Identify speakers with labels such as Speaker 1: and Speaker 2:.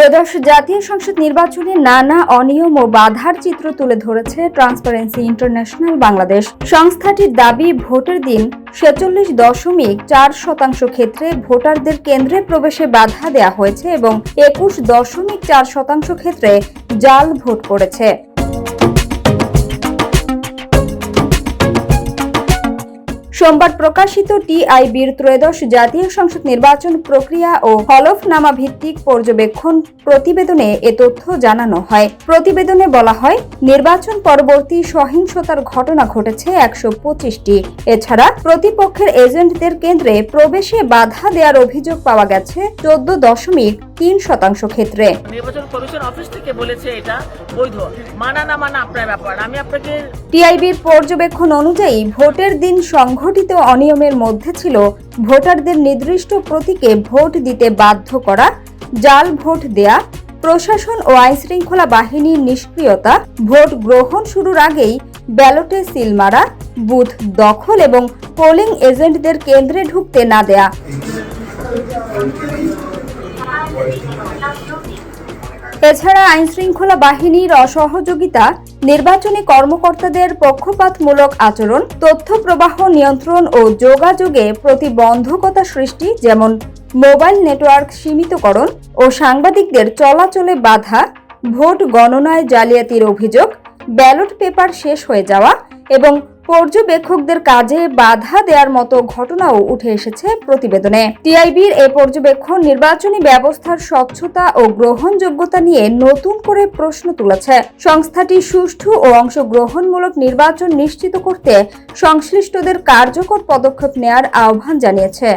Speaker 1: ত্রয়োদশ জাতীয় সংসদ নির্বাচনে নানা অনিয়ম ও বাধার চিত্র তুলে ধরেছে ট্রান্সপারেন্সি ইন্টারন্যাশনাল বাংলাদেশ। সংস্থাটির দাবি, ভোটের দিন ছেচল্লিশ দশমিক চার শতাংশ ক্ষেত্রে ভোটারদের কেন্দ্রে প্রবেশে বাধা দেওয়া হয়েছে এবং একুশ দশমিক চার শতাংশ ক্ষেত্রে জাল ভোট পড়েছে সোমবার প্রকাশিত টিআইবির ত্রয়োদশ জাতীয় সংসদ নির্বাচন প্রক্রিয়া ও হলফনামা ভিত্তিক পর্যবেক্ষণ প্রতিবেদনে এ তথ্য জানানো হয়। প্রতিবেদনে বলা হয় নির্বাচন পরবর্তী সহিংসতার ঘটনা ঘটেছে একশো পঁচিশটি। এছাড়া প্রতিপক্ষের এজেন্টদের কেন্দ্রে প্রবেশে বাধা দেওয়ার অভিযোগ পাওয়া গেছে চোদ্দ দশমিক তিন শতাংশ ক্ষেত্রে।
Speaker 2: নির্বাচন কমিশন অফিস থেকে বলেছে এটা বৈধ। মানা না মানা আপনার ব্যাপার। আমি আপনাকে
Speaker 1: টিআইবির পর্যবেক্ষণ অনুযায়ী ভোটের দিন সংঘটিত অনিয়মের মধ্যে ছিল ভোটারদের নির্দিষ্ট প্রতীকে ভোট দিতে বাধ্য করা, জাল ভোট দেয়া, প্রশাসন ও আইনশৃঙ্খলা বাহিনীর নিষ্ক্রিয়তা, ভোট গ্রহণ শুরুর আগেই ব্যালটে সিল মারা, বুথ দখল এবং পোলিং এজেন্টদের কেন্দ্রে ঢুকতে না দেয়া। এছাড়া আইনশৃঙ্খলা বাহিনীর অসহযোগিতা, নির্বাচনী কর্মকর্তাদের পক্ষপাতমূলক আচরণ, তথ্য প্রবাহ নিয়ন্ত্রণ ও যোগাযোগে প্রতিবন্ধকতা সৃষ্টি, যেমন মোবাইল নেটওয়ার্ক সীমিতকরণ ও সাংবাদিকদের চলাচলে বাধা, ভোট গণনায় জালিয়াতির অভিযোগ, ব্যালট পেপার শেষ হয়ে যাওয়া এবং পর্যবেক্ষকদের কাজে বাধা দেওয়ার মতো ঘটনাও উঠে এসেছে প্রতিবেদনে। টিআইবির এ পর্যবেক্ষণ নির্বাচনী ব্যবস্থার স্বচ্ছতা ও গ্রহণযোগ্যতা নিয়ে নতুন করে প্রশ্ন তুলেছে। সংস্থাটি সুষ্ঠু ও অংশগ্রহণমূলক নির্বাচন নিশ্চিত করতে সংশ্লিষ্টদের কার্যকর পদক্ষেপ নেয়ার আহ্বান জানিয়েছে।